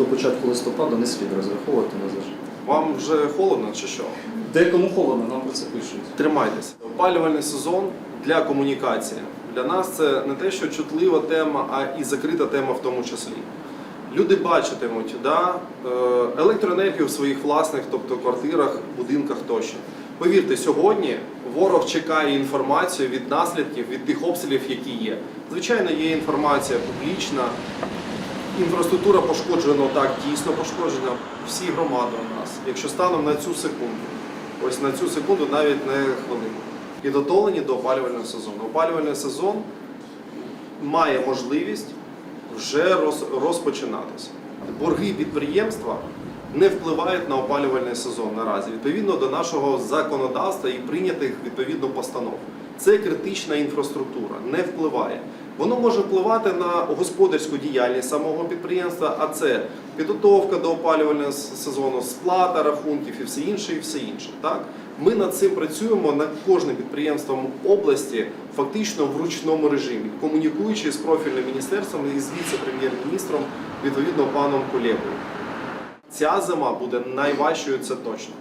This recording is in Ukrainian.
до початку листопада не слід розраховувати на зажив. Вам вже холодно чи що? Декому холодно, нам про це пишуть. Тримайтеся. Опалювальний сезон для комунікації. Для нас це не те, що чутлива тема, а і закрита тема в тому числі. Люди бачитимуть да, е, електроенергію в своїх власних, тобто квартирах, будинках тощо. Повірте, сьогодні ворог чекає інформацію від наслідків, від тих обстрілів, які є. Звичайно, є інформація публічна, інфраструктура пошкоджена, так, дійсно пошкоджена. Всі громади у нас, якщо станом на цю секунду, ось на цю секунду навіть не хвилину, підготовлені до опалювального сезону. Опалювальний сезон має можливість вже розпочинатися. Борги підприємства не впливають на опалювальний сезон наразі, відповідно до нашого законодавства і прийнятих відповідно постанов. Це критична інфраструктура, не впливає. Воно може впливати на господарську діяльність самого підприємства, а це підготовка до опалювального сезону, сплата рахунків і все інше, і все інше. Так? Ми над цим працюємо над кожним підприємством області фактично в ручному режимі, комунікуючи з профільним міністерством і з віце-прем'єр-міністром, відповідно паном Кулєбою. Ця зима буде найважчою, це точно.